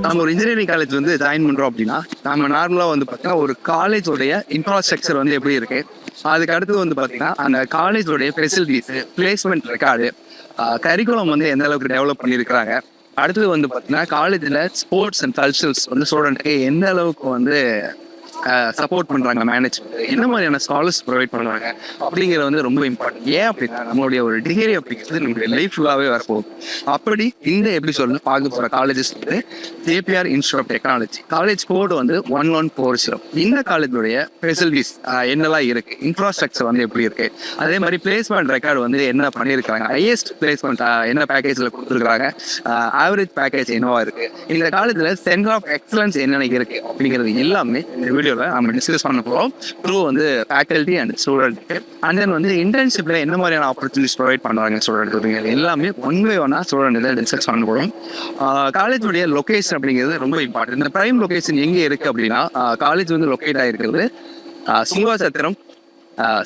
நம்ம ஒரு engineering college வந்து ஜாயின் பண்றோம் அப்படின்னா நம்ம நார்மலா வந்து பார்த்தீங்கன்னா ஒரு காலேஜோடைய இன்ஃப்ராஸ்ட்ரக்சர் வந்து எப்படி இருக்கு? அதுக்கு அடுத்தது வந்து பாத்தீங்கன்னா அந்த காலேஜோடைய ஃபெசிலிட்டிஸ் பிளேஸ்மெண்ட் ரெக்கார்டு கரிக்குலம் வந்து எந்த அளவுக்கு டெவலப் பண்ணியிருக்கிறாங்க? அடுத்தது வந்து பாத்தீங்கன்னா காலேஜில் ஸ்போர்ட்ஸ் அண்ட் கல்ச்சரல்ஸ் வந்து ஸ்டூடெண்ட்டுக்கு எந்த அளவுக்கு வந்து சப்போர்ட் பண்றாங்க மேனேஜ் என்ன மாதிரியான ஸ்காலர்ஸ் ப்ரொவைட் பண்றாங்க அப்படிங்கிறது வந்து ரொம்ப இம்பார்ட்டன்ட் ஏன் அப்படின்னா நம்மளுடைய ஒரு டிகிரி அப்படிங்கிறது நம்மளுடைய லைஃப் ஃபுல்லாகவே வரப்போகுது. அப்படி இந்த எப்படி பார்க்க போகிற காலேஜஸ் வந்து JPR institute of technology college code வந்து ஒன் ஒன் ஃபோர் ஜீரோ இந்த காலேஜுடைய ஃபெசிலிட்டிஸ் என்னெல்லாம் இருக்கு? இன்ஃப்ராஸ்ட்ரக்சர் வந்து எப்படி இருக்கு? அதே மாதிரி பிளேஸ்மெண்ட் ரெக்கார்டு வந்து என்ன பண்ணியிருக்காங்க? ஹையஸ்ட் பிளேஸ்மெண்ட் என்ன பேக்கேஜில் கொடுத்துருக்காங்க? ஆவரேஜ் பேக்கேஜ் என்னவா இருக்கு? இந்த காலேஜில் சென்டர் ஆஃப் எக்ஸலன்ஸ் என்னென்ன இருக்கு? அப்படிங்கிறது எல்லாமே வீடியோவில் நம்ம டிஸ்கஸ் பண்ண போகிறோம் த்ரூ வந்து ஃபேக்கல்ட்டி அண்ட் ஸ்டூடெண்ட்க்கு அண்ட் தென் வந்து இன்டர்ன்ஷிப்பில் என்ன மாதிரியான ஆப்பர்ச்சுனிட்டிஸ் ப்ரொவைட் பண்ணுறாங்க ஸ்டூடெண்ட் எல்லாமே ஒன் பை ஒன்னாக ஸ்டூடெண்ட் இதை டிஸ்கஸ் பண்ண போகிறோம் காலேஜுடைய லொகேஷன் அப்படிங்கிறது ரொம்ப இம்பார்ட்டன்ட் இந்த ப்ரைம் லொகேஷன் எங்கே இருக்குது அப்படின்னா காலேஜ் வந்து லொக்கேட் ஆகிருக்கிறது சிவாசத்திரம்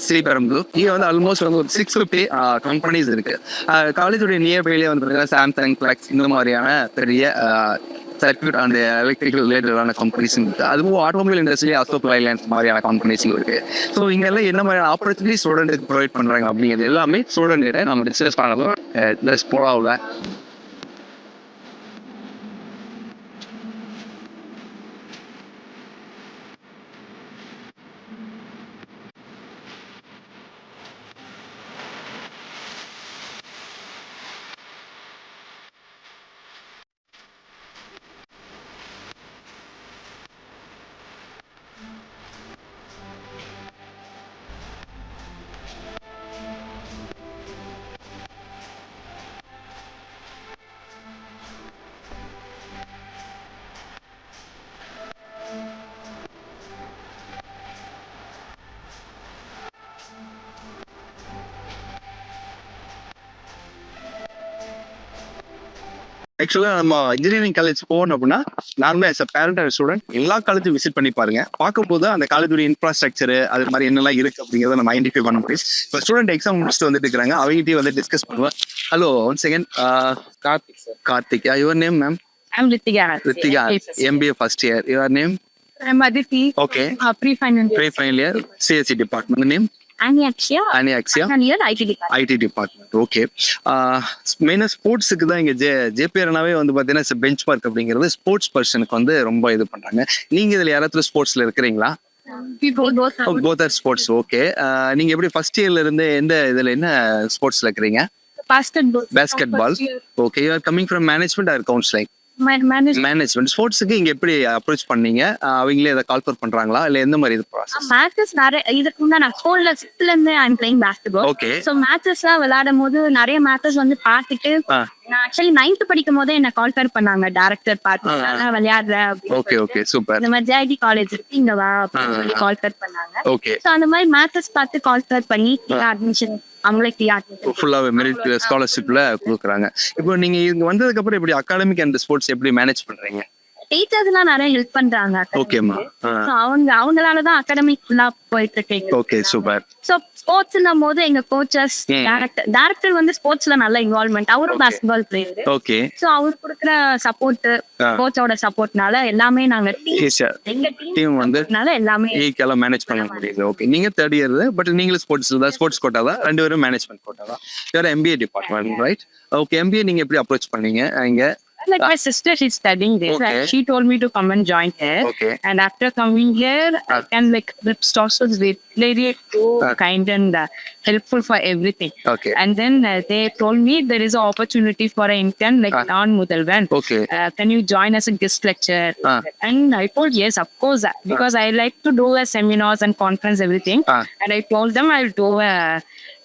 ஸ்ரீபெரும்புதூர். இங்கே வந்து ஆல்மோஸ்ட் வந்து ஒரு சிக்ஸ் ஃபிஃப்டி கம்பெனிஸ் இருக்கு. காலேஜுடைய நியர்பைலேயே வந்து பார்த்தீங்கன்னா சாம்சங் ஃபிளக்ஸ் இந்த மாதிரியான பெரிய சர்க்யூட் அந்த எலக்ட்ரிக்கல் ரிலேட்டடான கம்பெனிஸ் இருக்கு. அதுவும் ஆட்டோமொபைல் இண்டஸ்ட்ரி அசோக் லைலாண்ட் மாதிரியான கம்பெனிஸும் இருக்கு. ஸோ இங்கெல்லாம் என்ன மாதிரியான ஆப்பர்ச்சுனிட்டி ஸ்டூடெண்ட்டுக்கு ப்ரொவைட் பண்ணுறாங்க அப்படிங்கிறது எல்லாமே ஸ்டூடெண்ட் நம்ம டிஸ்கஸ் பண்ணலாம் ப்ளஸ் போலாவில் ஆக்சுவலாக நம்ம இன்ஜினியரிங் காலேஜ் போகணும் அப்படின்னா நார்மலாக as a parent and student எல்லா காலேஜும் விசிட் பண்ணி பாருங்க. பார்க்கும்போது அந்த காலேஜுடைய இன்ஃப்ராஸ்ட்ரக்சர் அது மாதிரி என்னெல்லாம் இருக்கு அப்படிங்கிறத நம்ம ஐடென்டிஃபை பண்ண முடியும். இப்போ ஸ்டூடெண்ட் எக்ஸாம் முடிச்சுட்டு வந்துட்டு இருக்காங்க அவங்ககிட்டயும் வந்து டிஸ்கஸ் பண்ணுவேன் hello one second sir. Karthik your name ma'am Ritika. Ritika MBA first year your name. Okay Uh, pre-finance. Pre final year CSE department name I'm Akshya. அனி Akshya I'm here IT department. IT department okay மெயினாக ஸ்போர்ட்ஸுக்கு தான் இங்கே J ஜேபிஆர்னாவே வந்து பார்த்தீங்கன்னா bench mark அப்படிங்கிறது sports பர்சனுக்கு வந்து ரொம்ப இது பண்ணுறாங்க நீங்கள் இதில் யாராவது ஸ்போர்ட்ஸில் இருக்கிறீங்களா? போத் ஆர் ஸ்போர்ட்ஸ் ஓகே நீங்கள் எப்படி ஃபர்ஸ்ட் இயர்ல இருந்து எந்த இதில் என்ன ஸ்போர்ட்ஸில் இருக்கிறீங்க. Basket ball okay you are coming from management or counselling My managed management ஸ்போர்ட்ஸுக்கு இங்கே எப்படி அப்ரோச் பண்ணீங்க? அவங்களே அதை கால் பண்றாங்களா? இல்லை எந்த மாதிரி இது ப்ராசஸ் மேட்சஸ் நிறைய இதுக்கு முன்னாடி நான் ஸ்கூல்ல சிக்ஸ்த்ல இருந்து I'm playing basketball okay so matches எல்லாம் விளையாடும் போது நிறைய மேட்சஸ் வந்து பார்த்துட்டு. நான் ஆக்சுவலி நைன்த் படிக்கும் போதே என்ன கால் பேர் பண்ணாங்க டேரக்டர் பார்த்து விளையாடுற ஓகே ஓகே சூப்பர் இந்த மாதிரி ஜேடி காலேஜ் இருக்கு இங்க வா. கால் பேர் பண்ணாங்க. ஓகே ஸோ அந்த மாதிரி மேட்சஸ் பார்த்து கால் பேர் பண்ணி அட்மிஷன் அவங்களே ஃப்ரீ அட்மிஷன் ஃபுல்லாக மெரிட் ஸ்காலர்ஷிப்ல கொடுக்குறாங்க. இப்போ நீங்க இங்க வந்ததுக்கு அப்புறம் எப்படி அகாடமிக் அண்ட் ஸ்போர்ட்ஸ் எப்படி மேனேஜ் பண்றீங்க? டீச்சர்ஸ் எல்லாம் நிறைய ஹெல்ப் பண்றாங்க ஓகேம்மா So, அவங்க அவங்களாலதான் அகாடமிக் ஃபுல்லா போயிட்டு இருக்கு ஓகே சூப்பர் சோ ஸ்போர்ட்ஸ்னும் போது எங்க கோச்சஸ். டேரக்டர் டேரக்டர் வந்து ஸ்போர்ட்ஸ்ல நல்ல இன்வால்மெண்ட் அவரும். பாஸ்கெட்பால் பிளேயர் ஓகே சோ அவர் கொடுக்குற சப்போர்ட். கோச்சோட சப்போர்ட்னால எல்லாமே நாங்க எங்க டீம் வந்து எல்லாமே ஈக்குவலாக மேனேஜ் பண்ண முடியுது. ஓகே நீங்க தேர்ட் இயர் பட் நீங்களும் ஸ்போர்ட்ஸ் தான் ஸ்போர்ட்ஸ் கோட்டா தான் ரெண்டு பேரும் மேனேஜ்மெண்ட் கோட்டா தான். வேற MBA department right okay MBA நீங்க எப்படி அப்ரோச் பண்ணீங்க? இங்க Like my sister is studying there. Okay. and She told me to come and join here. Okay. And after coming here, I uh. can like the stocks was ve- very too Uh. kind and uh, helpful for everything. Okay. And then uh, they told me there is an opportunity for an intern like Uh. non Mudalvan. Okay. Uh, can you join as a guest lecturer? Uh. And I told yes, of course, uh, uh. because I like to do uh, seminars and conference everything. Uh. And I told them I'll do a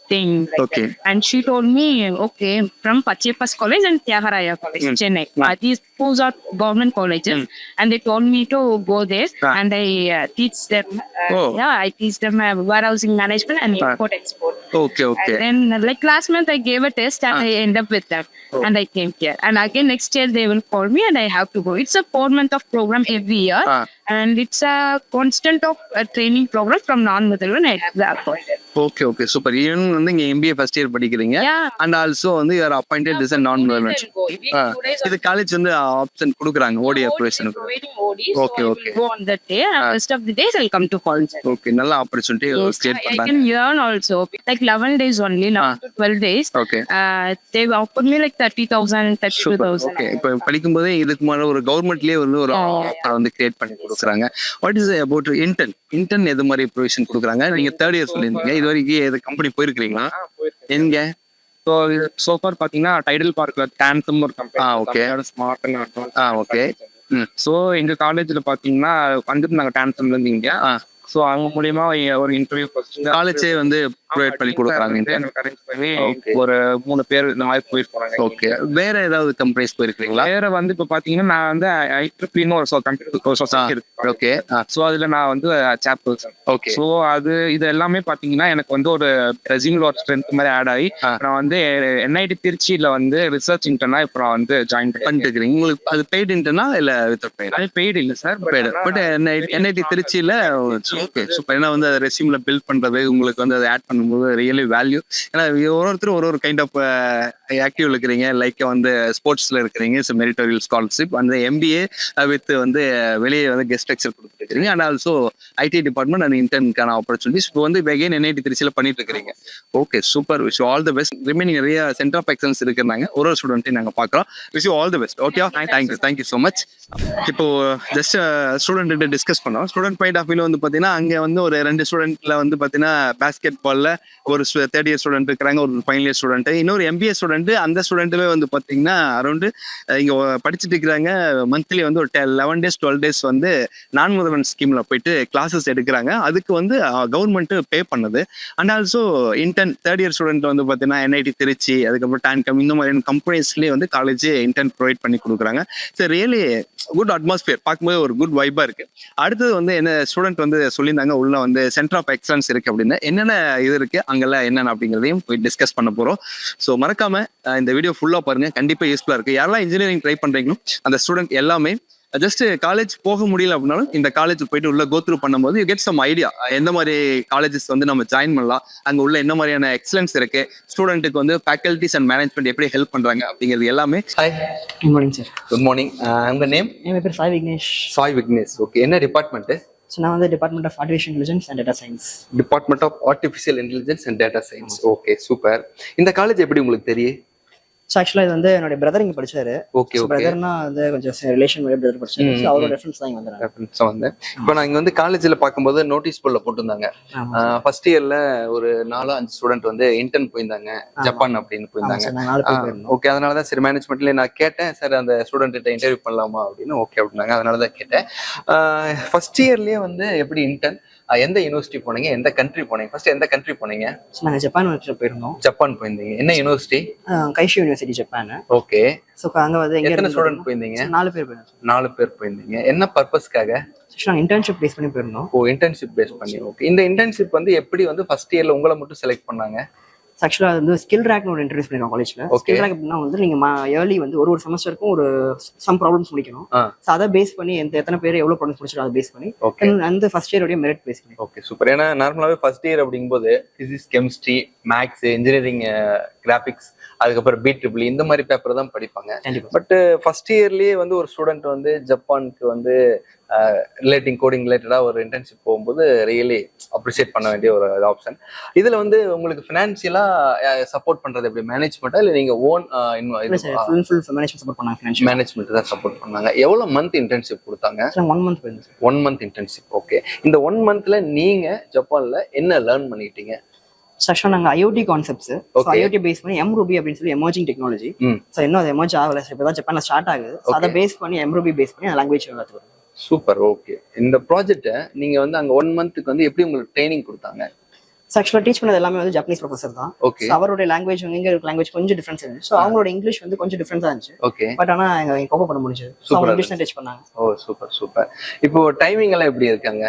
thing. Like okay. That. And she told me, okay, from Pachepas College and Tiagaraya College, mm. Chennai. Mm. Uh, these schools are government colleges, mm. and they told me to go there, and I uh, teach them. Uh, oh. Yeah, I teach them uh, warehousing management and import export. Okay, okay. And then, uh, like last month, I gave a test, and ah. I end up with them, oh. and I came here. And again, next year they will call me, and I have to go. It's a four month of program every year, ah. and it's a constant of a training program from non-Muthalu, and I have the appointed. Okay, okay, super. Even வந்து இங்க MBA first year படிக்கிறீங்க. And also வந்து you are appointed is நான் இது college வந்து option கொடுக்குறாங்க ஓடி okay. Go on that day. And rest of the days, I'll come to college. Okay நல்ல கிரியேட் I, I பண்றாங்க can learn also. Like 11 days only, now Ah. to 12 days. Okay they offered me like 30,000, 32,000. Okay இப்போ படிக்கும் போதே இதுக்கு மேல ஒரு கவர்மெண்ட்லயே வந்து ஒரு ஆஃபர் வந்து கிரியேட் பண்ணி கொடுக்குறாங்க. What is about intern intern எது மாதிரி ப்ரொவிஷன் கொடுக்குறாங்க? நீங்க தேர்ட் இயர் சொல்லியிருந்தீங்க. இது வரைக்கும் எது கம்பெனி போயிருக்கீங்களா எங்க? ஸோ சோஃபார் பார்த்தீங்கன்னா டைடல் பார்க்ல டேன்சம் ஒரு. கம்பெனி ஸ்மார்ட் ஆ ஓகே ஸோ எங்க காலேஜ்ல பாத்தீங்கன்னா வந்துட்டு நாங்க டேன்சம்ல இருந்து இங்க. ஆ. ஸோ அவங்க மூலியமா ஒரு இன்டர்வியூ ஃபர்ஸ்ட் காலேஜே வந்து ப்ரொவைட் பண்ணி கொடுக்குறாங்க பண்ணி. ஒரு மூணு பேர் இந்த மாதிரி போயிட்டு போறாங்க. ஓகே. வேற ஏதாவது கம்பெனிஸ் போயிருக்கீங்களா? வேற வந்து இப்ப பாத்தீங்கன்னா நான் வந்து ஐட்ரிப்ளின்னு ஒரு கம்ப்யூட்டர் சொசைட்டி இருக்கு. ஓகே ஸோ அதுல நான் வந்து சாப் ஓகே ஸோ அது இது எல்லாமே பாத்தீங்கன்னா எனக்கு வந்து ஒரு ரெசியூம்ல ஒரு ஸ்ட்ரென்த் மாதிரி ஆட் ஆகி. நான் வந்து என்ஐடி திருச்சியில வந்து ரிசர்ச் இன்டர்னா இப்போ நான் வந்து ஜாயின் பண்ணி பண்ணிட்டு இருக்கிறீங்க உங்களுக்கு அது பெய்ட் இன்டர்னா இல்ல வித் பெய்ட் அது பெய்டு இல்ல சார் பெய்டு பட் என்ஐடி திருச்சியில ஓகே சூப்பர் ஏன்னா வந்து ரெசியூம்ல பில்ட் பண்றது உங்களுக்கு வந்து அதை ஆட் பண்ணும்போது ரியலி வேல்யூ ஏன்னா ஒரு ஒருத்தர் ஒரு ஒரு கைண்ட் ஆஃப் ஆக்டிவ்ல இருக்கிறீங்க லைக் வந்து ஸ்போர்ட்ஸ்ல இருக்கிறீங்க இட்ஸ் மெரிட்டோரியல் ஸ்காலர்ஷிப் அந்த எம்பிஏ வித் வந்து வெளியே வந்து கெஸ்ட் லெக்சர் கொடுத்துருக்கீங்க and also IT department and இன்டர்னுக்கான opportunities இப்போ வந்து வெகைன் என்ஐடி திருச்சியில பண்ணிட்டு இருக்கிறீங்க. Okay super wish all the best remaining நிறைய சென்டர் ஆஃப் எக்ஸலன்ஸ் இருக்கிறாங்க ஒரு ஒரு ஸ்டூடெண்ட்டையும் நாங்கள் பார்க்குறோம். Wish all the best okay thank you thank you so much இப்போ ஜஸ்ட் ஸ்டூடெண்ட் டிஸ்கஸ் பண்ணோம். ஸ்டூடெண்ட் பாயிண்ட் ஆஃப் வியூல வந்து பார்த்தீங்கன்னா அங்கே வந்து ஒரு ரெண்டு ஸ்டூடெண்ட்ல வந்து பார்த்தீங்கன்னா பேஸ்கெட் பால்ல ஒரு தேர்ட் இயர் ஸ்டூடெண்ட் இருக்கிறாங்க. ஒரு ஃபைனல் இயர் ஸ்டூடெண்ட் இன்னொரு எம்பிஏ ஸ்டூடெண்ட் அந்த ஸ்டூடெண்ட்டுமே வந்து பார்த்தீங்கன்னா அரௌண்டு இங்கே படிச்சுட்டு இருக்கிறாங்க. மந்த்லி வந்து ஒரு லெவன் டேஸ் டுவெல் டேஸ் வந்து நான் முதல்வன் ஸ்கீமில் போயிட்டு கிளாஸஸ் எடுக்கிறாங்க. அதுக்கு வந்து கவர்மெண்ட்டு பே பண்ணுது. And also intern third year student வந்து பார்த்தீங்கன்னா என்ஐடி திருச்சி அதுக்கப்புறம் டான்கம் இந்த மாதிரியான கம்பெனிஸ்லேயே வந்து காலேஜ் இன்டர்ன் ப்ரொவைட் பண்ணி கொடுக்குறாங்க. ஸோ ரியலி குட் அட்மாஸ்பியர் பார்க்கும்போது ஒரு குட் வைப்பாக இருக்குது அடுத்தது வந்து என்ன ஸ்டூடெண்ட் வந்து சொல்லியிருந்தாங்க உள்ள வந்து சென்டர் ஆஃப் எக்ஸலன்ஸ் இருக்குது அப்படின்னு. என்னென்ன இது இருக்குது அங்கெல்லாம் என்னென்ன அப்படிங்கிறதையும் போய் டிஸ்கஸ் பண்ண போகிறோம் ஸோ மறக்காம இந்த வீடியோ ஃபுல்லாக பாருங்க. கண்டிப்பாக யூஸ்ஃபுல்லாக இருக்கு. யாரெல்லாம் இன்ஜினியரிங் ட்ரை பண்றீங்களோ அந்த ஸ்டூடெண்ட் எல்லாமே ஜஸ்ட் காலேஜ் போக முடியல அப்படின்னாலும் இந்த காலேஜ் போயிட்டு உள்ள கோத்ரூ பண்ணும்போது யூ கெட் சம் ஐடியா எந்த மாதிரி காலேஜஸ் வந்து நம்ம ஜாயின் பண்ணலாம். அங்க உள்ள என்ன மாதிரியான எக்ஸலன்ஸ் இருக்கு? ஸ்டூடெண்ட்டுக்கு வந்து ஃபேக்கல்டிஸ் அண்ட் மேனேஜ்மெண்ட் எப்படி ஹெல்ப் பண்றாங்க அப்படிங்கிறது எல்லாமே hi good morning sir good morning உங்க நேம் என் பேர் சாய் விக்னேஷ். சாய் விக்னேஷ். ஓகே என்ன டிபார்ட்மெண்ட் ஸோ நான் வந்து department of artificial intelligence and data science department of artificial intelligence and data science okay super இந்த காலேஜ் எப்படி உங்களுக்கு தெரியும்? ஸோ ஆக்சுவலாக இது வந்து என்னோட பிரதர் இங்கே படிச்சாரு. ஓகே பிரதர்னா வந்து கொஞ்சம் ரிலேஷன் வழி பிரதர் படிச்சாரு. அவரோட. ரெஃபரன்ஸ் தான் இங்கே வந்துடுறாங்க ரெஃபரன்ஸா வந்தேன். இப்போ நான் இங்க வந்து காலேஜ்ல பார்க்கும்போது நோட்டீஸ் போர்டில் போட்டிருந்தாங்க. ஃபர்ஸ்ட் இயர்ல ஒரு நாலு அஞ்சு ஸ்டூடெண்ட் வந்து இன்டர்ன் போயிருந்தாங்க. ஜப்பான் அப்படின்னு போயிருந்தாங்க. ஓகே அதனால தான் சரி மேனேஜ்மெண்ட்ல நான் கேட்டேன் சார் அந்த ஸ்டூடெண்ட் கிட்ட இன்டர்வியூ பண்ணலாமா? அப்படின்னு ஓகே அப்படின்னாங்க. அதனால தான் கேட்டேன். ஃபர்ஸ்ட் இயர்லயே வந்து எப்படி இன்டர்ன் எந்த யூனிவர்சிட்டி போனீங்க? எந்த கண்ட்ரி போனீங்க? ஃபர்ஸ்ட் எந்த கண்ட்ரி போனீங்க? நாங்கள் ஜப்பான் போயிருந்தோம். ஜப்பான் போயிருந்தீங்க. என்ன university Kaishi university Japan okay so அங்கே வந்து எங்கே எத்தனை ஸ்டூடெண்ட் போயிருந்தீங்க? நாலு பேர் போயிருந்தோம். நாலு பேர் போயிருந்தீங்க. என்ன பர்பஸ்க்காக நாங்கள் இன்டர்ன்ஷிப் பேஸ் பண்ணி போயிருந்தோம். ஓ இன்டர்ன்ஷிப் பேஸ் பண்ணி. ஓகே இந்த இன்டர்ன்ஷிப் வந்து எப்படி வந்து ஃபர்ஸ்ட் இயர்ல உங்களை மட்டும் செலக்ட் பண்ணாங்க? ஆக்சுவலாக வந்து ஸ்கில் ரேக்னு ஒரு இன்டர்வியூஸ் பண்ணிருக்கோம் காலேஜில். ஸ்கில் ரேக் அப்படின்னா வந்து நீங்கள் ஏர்லி வந்து ஒரு ஒரு செமஸ்டருக்கும் ஒரு சம் ப்ராப்ளம்ஸ் முடிக்கணும். ஸோ அதை பேஸ் பண்ணி எந்த எத்தனை பேர் எவ்வளோ ப்ராப்ளம்ஸ் முடிச்சிருக்கோம் அதை பேஸ் பண்ணி ஓகே அந்த ஃபர்ஸ்ட் இயரோடைய மெரிட் பேஸ் பண்ணி. ஓகே சூப்பர் ஏன்னா நார்மலாவே ஃபர்ஸ்ட் இயர் அப்படிங்கும்போது physics chemistry maths engineering graphics அதுக்கப்புறம் பி ட்ரிபிள் இந்த மாதிரி பேப்பர் தான் படிப்பாங்க. பட் ஃபர்ஸ்ட் இயர்லயே வந்து ஒரு ஸ்டூடெண்ட் வந்து ஜப்பானுக்கு வந்து ரிலேட்டிங் கோடிங் ரிலேட்டடா ஒரு இன்டர்ன்ஷிப் போகும்போது ரியலி அப்ரிஷியேட் பண்ண வேண்டிய ஒரு ஆப்ஷன் இதுல வந்து உங்களுக்கு ஃபினான்சியலா சப்போர்ட் பண்றது எப்படி? மேனேஜ்மெண்ட்டா இல்ல நீங்க ஓன் மேனேஜ்மெண்ட் தான் சப்போர்ட் பண்ணாங்க. எவ்வளவு மந்த் இன்டர்ன்ஷிப் கொடுத்தாங்க? One month one month internship okay இந்த ஒன் மந்த்ல நீங்க ஜப்பான்ல என்ன லேர்ன் பண்ணிட்டீங்க? ஆக்சுவலாக நாங்கள் ஐஓடி கான்செப்ட்ஸ். ஐஓடி பேஸ் பண்ணி எம் ரூபி அப்படின்னு சொல்லி எமர்ஜிங் டெக்னாலஜி. ஸோ இன்னும் அது எமர்ஜ் ஆகல. இப்போ தான் ஜப்பான்ல ஸ்டார்ட் ஆகுது. அதை. பேஸ் பண்ணி எம் ரூபி பேஸ் பண்ணி லாங்குவேஜ் எல்லாத்துக்கும் சூப்பர் ஓகே இந்த ப்ராஜெக்ட்டை நீங்க வந்து அங்க ஒன் மந்த்துக்கு வந்து எப்படி உங்களுக்கு ட்ரைனிங் கொடுத்தாங்க? ஆக்சுவலாக டீச் பண்ணது எல்லாமே வந்து ஜப்பனீஸ் ப்ரொஃபசர் தான். ஓகே So அவரோட லாங்குவேஜ் வந்து இங்கே லாங்குவேஜ் கொஞ்சம் டிஃப்ரென்ஸ் இருந்துச்சு. ஸோ அவங்களோட இங்கிலீஷ் வந்து கொஞ்சம் டிஃப்ரென்ஸாக இருந்துச்சு. ஓகே பட் ஆனால் எங்கள் கோப்ப பண்ண முடிஞ்சது. ஸோ இங்கிலீஷ் தான் டீச் பண்ணாங்க. ஓ சூப்பர் சூப்பர் இப்போ டைமிங் எல்லாம் எப்படி இருக்காங்க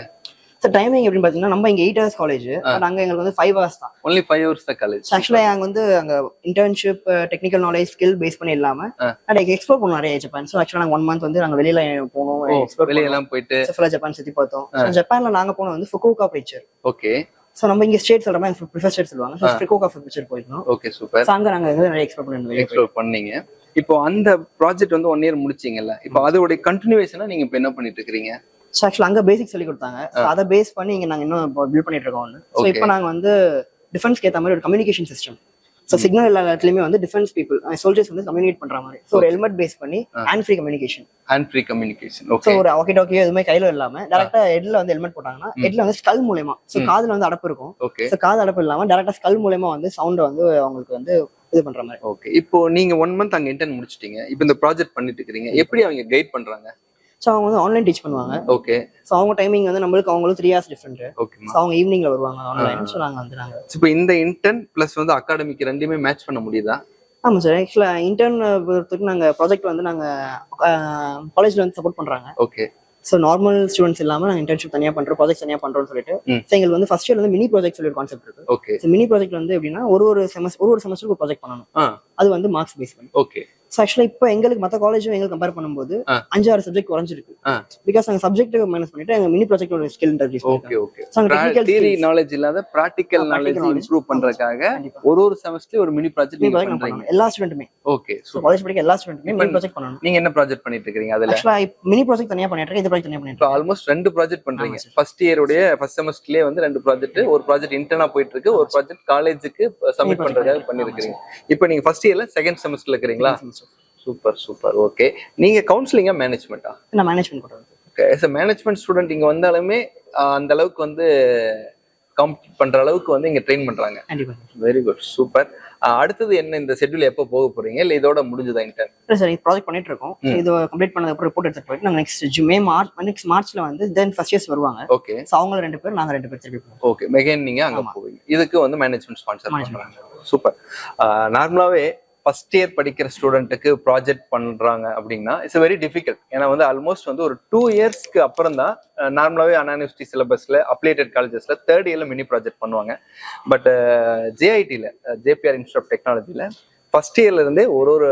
சார் டைமிங் எப்படின்னு பார்த்தீங்கன்னா நம்ம இங்கே எயிட் ஹவர்ஸ் காலேஜ் பட் அங்கே எங்களுக்கு வந்து ஃபைவ் ஹவர்ஸ் தான். ஒன்லி ஃபைவ் ஹவர்ஸ் தான் காலேஜ் ஆக்சுவலாக அங்கே வந்து அங்கே internship technical knowledge skill base பண்ணி இல்லாமல் ஆ. அண்ட் எக்ஸ்ப்ளோர் பண்ணோம் நிறைய ஜப்பான் ஸோ ஆக்சுவலாக நாங்கள் ஒன் மந்த் வந்து நாங்கள் வெளியில போனோம். எக்ஸ்ப்ளோர் வெளியெல்லாம் போயிட்டு. ஃபுல்லாக ஜப்பான் சுற்றி பார்த்தோம். ஜப்பான்ல நாங்கள் போனது வந்து ஃபுகோகா பிக்சர் ஓகே ஸோ நம்ம இங்கே ஸ்டேட் சொல்கிற மாதிரி ப்ரிஃபர் ஸ்டேட் சொல்லுவாங்க. ஸோ ஃபுகோகா பிக்சர் போயிருந்தோம் ஓகே சூப்பர் அங்கே நாங்கள் நிறைய எக்ஸ்ப்ளோர் பண்ணி எக்ஸ்ப்ளோர் பண்ணீங்க. இப்போ அந்த ப்ராஜெக்ட் வந்து ஒன் இயர் முடிச்சீங்கல்ல? இப்போ அதோட கண்டினியூவேஷனா நீங்க இப்போ என்ன பண்ணிட்டு இருக்கீங்க ஸோ ஆக்சுவலாக அங்கே பேசிக் சொல்லி கொடுத்தாங்க. அதை பேஸ் பண்ணி இங்கே நாங்கள் இன்னும் பில்ட் பண்ணிட்டு இருக்கோம் வந்து ஸோ. இப்போ நாங்கள் வந்து டிஃபென்ஸ்க்கு ஏற்ற மாதிரி ஒரு கம்யூனிகேஷன் சிஸ்டம் ஸோ சிக்னல் எல்லா இடத்துலையுமே வந்து டிஃபென்ஸ் பீப்புள் சோல்ஜர்ஸ் வந்து கம்யூனிகேட் பண்ற மாதிரி. ஸோ ஒரு ஹெல்மெட் பேஸ் பண்ணி hand free communication hand free communication so okay ஒரு வாக்கி டாக்கியோ எதுவுமே கையில இல்லாம டேரக்டா ஹெட்ல வந்து ஹெல்மெட் போட்டாங்கன்னா ஹெட்ல வந்து ஸ்கல் மூலயமா. ஸோ காதுல வந்து அடப்பு இருக்கும். ஓகே ஸோ காது அடப்பு இல்லாம டேரக்டா ஸ்கல் மூலயமா வந்து சவுண்டை வந்து அவங்களுக்கு வந்து இது பண்ற மாதிரி. ஓகே இப்போ நீங்க ஒன் மந்த் அங்க இன்டர்ன் முடிச்சிட்டீங்க. இப்போ இந்த ப்ராஜெக்ட் பண்ணிட்டு இருக்கீங்க எப்படி அவங்க கைட் பண்றாங்க? ஸோ அவங்க வந்து ஆன்லைன் டீச் பண்ணுவாங்க. ஓகே ஸோ அவங்க டைமிங் வந்து நம்மளுக்கு அவங்களும் த்ரீ ஹவர்ஸ் டிஃப்ரெண்ட் ஓகேமா ஸோ அவங்க ஈவினிங்ல வருவாங்க ஆன்லைன் ஸோ நாங்க வந்து இப்போ இந்த இன்டர்ன் பிளஸ் வந்து அகாடமிக் ரெண்டுமே மேட்ச் பண்ண முடியுதா? ஆமா சார் ஆக்சுவலாக இன்டர்ன் பொறுத்தவரைக்கும் நாங்க ப்ராஜெக்ட் வந்து நாங்க காலேஜ்ல வந்து சப்போர்ட் பண்றாங்க. ஓகே ஸோ நார்மல் ஸ்டூடெண்ட்ஸ் இல்லாம நாங்க இன்டர்ன்ஷிப் தனியா பண்றோம் ப்ராஜெக்ட் தனியா பண்றோம்னு சொல்லிட்டு. ஸோ எங்களுக்கு வந்து ஃபர்ஸ்ட் இயர் வந்து மினி ப்ராஜெக்ட் சொல்லி ஒரு கான்செப்ட் இருக்கு. ஓகே ஸோ மினி ப்ராஜெக்ட் வந்து எப்படின்னா ஒரு ஒரு செமஸ்டர் ஒரு ஒரு செமஸ்டருக்கு ப்ராஜெக்ட் பண்ணணும். அது வந்து மார்க்ஸ் பேஸ் பண்ணி ஓகே ஸோ ஆக்சுவலாக இப்போ எங்களுக்கு மற்ற காலேஜும் எங்களுக்கு கம்பேர் பண்ணும்போது ஆ. அஞ்சாறு சப்ஜெக்ட் குறைஞ்சிருக்கு. பிகாஸ் நாங்கள் சப்ஜெக்ட் மைனஸ் பண்ணிட்டு எங்க mini ப்ராஜெக்டோட skill interviews okay okay theory. Knowledge இல்லாத practical knowledge practical knowledge. Improve பண்றதுக்காக கண்டிப்பா. ஒரு ஒரு செமஸ்டர் ஒரு மினி ப்ராஜெக்ட் மினி ப்ராஜெக்ட் பண்ணணும். எல்லா ஸ்டூடெண்ட்டுமே ஓகே ஸோ காலேஜ் படிக்க எல்லா ஸ்டூடெண்ட்டுமே மினி ப்ராஜெக்ட் பண்ணணும். நீங்க என்ன ப்ராஜெக்ட் பண்ணிட்டு இருக்கீங்க அதுல? ஆக்சுவலாக மினி ப்ராஜெக்ட் தனியா பண்ணிட்டு இருக்கேன் இந்த ப்ராஜெக்ட் தனியா பண்ணிட்டு ஆல்மோஸ்ட் ரெண்டு ப்ராஜெக்ட் sir. ஃபர்ஸ்ட் இயருடைய ஃபர்ஸ்ட் செமஸ்டர்லயே வந்து ரெண்டு ப்ராஜெக்ட் ஒரு ப்ராஜெக்ட் இன்டர்னா போயிட்டு இருக்கு ஒரு ப்ராஜெக்ட் காலேஜுக்கு சப்மிட் பண்ணிருக்கேன். பண்ணிருக்கீங்க இப்போ நீங்க ஃபர்ஸ்ட் இயர்ல செகண்ட் செமஸ்டர்ல இருக்கிறீங்களா? சூப்பர் சூப்பர் ஓகே நீங்க கவுன்சிலிங்கா மேனேஜ்மெண்டா நான் management okay yes management student இங்க வந்தாலுமே அந்த அளவுக்கு வந்து காம்பீட் பண்ற அளவுக்கு வந்து இங்க ட்ரெயின் பண்றாங்க. வெரி குட் சூப்பர் அடுத்தது என்ன இந்த ஷெட்யூல் எப்போ போக போறீங்க? இல்ல இதோட முடிஞ்சதா இன்டர்ன் இல்லை சார் ப்ராஜெக்ட் பண்ணிட்டு இருக்கோம் இது கம்ப்ளீட் பண்ணதுக்கப்புறம் ரிப்போர்ட் எடுத்துட்டு போயிட்டு நாங்கள் நெக்ஸ்ட் மே மார்ச் நெக்ஸ்ட் மார்ச்ல வந்து தென் ஃபர்ஸ்ட் இயர்ஸ் வருவாங்க. ஓகே ஸோ அவங்க ரெண்டு பேர் நாங்க ரெண்டு பேர் திருப்பி போவோம். ஓகே மெகைன் நீங்க அங்க. போவீங்க. இதுக்கு வந்து மேனேஜ்மெண்ட் ஸ்பான்சர். பண்றாங்க. சூப்பர் நார்மலாவே ஃபர்ஸ்ட் இயர் படிக்கிற ஸ்டூடெண்ட்டுக்கு ப்ராஜெக்ட் பண்ணுறாங்க அப்படின்னா இட்ஸ் வெரி டிஃபிகல்ட் ஏன்னா வந்து ஆல்மோஸ்ட் வந்து ஒரு டூ இயர்ஸ்க்கு அப்புறம் தான் நார்மலாகவே அண்ணா யூனிவர்சிட்டி சிலபஸ்ல அப்ளேட்டட் காலேஜஸில் தேர்ட் இயரில் மினி ப்ராஜெக்ட் பண்ணுவாங்க. பட் ஜேஐடியில் ஜேபிஆர் இன்ஸ்டியூட் ஆஃப் டெக்னாலஜியில் ஃபர்ஸ்ட் இயர்லேருந்தே ஒரு ஒரு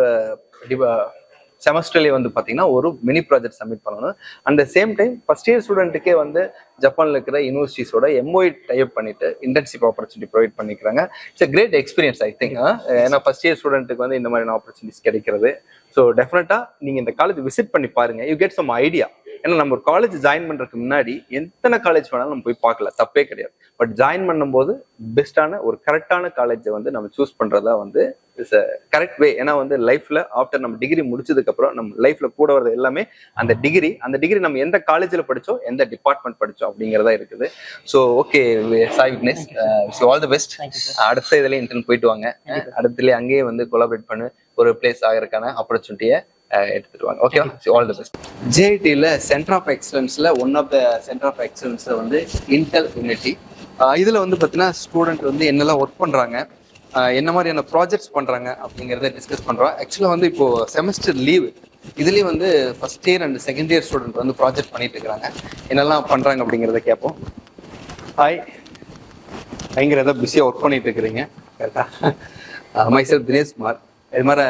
செமஸ்டர்லேயே வந்து பார்த்தீங்கன்னா ஒரு மினி ப்ராஜெக்ட் சப்மிட் பண்ணணும். And same time first year ஸ்டூடெண்ட்டுக்கே வந்து ஜப்பானில் இருக்கிற யூனிவர்சிட்டிஸோட எம்ஓஐ டைப் பண்ணிட்டு இன்டர்ன்ஷிப் ஆப்பர்ச்சுனிட்டி ப்ரொவைட் பண்ணிக்கிறாங்க. It's great experience I think ஏன்னா ஃபர்ஸ்ட் இயர் ஸ்டூடெண்ட்டுக்கு வந்து இந்த மாதிரியான ஆப்பர்ச்சுனிட்டிஸ் கிடைக்கிறது. ஸோ டெஃபினட்டாக நீங்கள் இந்த காலேஜ் விசிட் பண்ணி பாருங்க. யூ கெட் சம் ஐடியா ஏன்னா நம்ம ஒரு காலேஜ் ஜாயின் பண்ணுறதுக்கு முன்னாடி எத்தனை காலேஜ் வேணாலும் நம்ம போய் பார்க்கல. தப்பே கிடையாது. பட் ஜாயின் பண்ணும்போது பெஸ்ட்டான ஒரு கரெக்டான காலேஜை வந்து நம்ம சூஸ் பண்ணுறதா வந்து இட்ஸ் கரெக்ட் வே ஏன்னா வந்து லைஃப்ல ஆஃப்டர் நம்ம டிகிரி முடிச்சதுக்கு அப்புறம் நம்ம லைஃப்ல கூட வரது எல்லாமே அந்த டிகிரி அந்த டிகிரி நம்ம எந்த காலேஜ்ல படிச்சோம் எந்த டிபார்ட்மெண்ட் படிச்சோம் அப்படிங்கறதா இருக்குது. So okay Sai Vignesh all the best அடுத்த இதுல இன்டர்ன் போயிட்டு வாங்க. அடுத்துல அங்கேயே வந்து கொலாபரேட் பண்ணு. ஒரு பிளேஸ் ஆகிறதுக்கான ஆப்பர்ச்சுனிட்டியை எடுத்துட்டு வாங்க. ஓகே ஆல் தி பெஸ்ட் ஜேஐடியில் centre of எக்ஸலன்ஸ்ல one of the centre of excellence வந்து இன்டெல் யூனிட்டி இதுல வந்து பார்த்தீங்கன்னா ஸ்டூடெண்ட் வந்து என்னெல்லாம் ஒர்க் பண்றாங்க? ஆஹ் என்ன மாதிரியான ப்ராஜெக்ட்ஸ் பண்ணுறாங்க அப்படிங்கிறத டிஸ்கஸ் பண்ணுறோம் ஆக்சுவலாக வந்து இப்போது செமஸ்டர் லீவு இதுலேயும் வந்து first year and second year student வந்து ப்ராஜெக்ட் பண்ணிட்டு இருக்கிறாங்க என்னெல்லாம் பண்ணுறாங்க அப்படிங்கிறத கேட்போம் ஹாய் பயங்கர பிஸியாக ஒர்க் பண்ணிட்டு இருக்கிறீங்க. கரெக்டாக மைசெல் தினேஷ்குமார் இது மாதிரி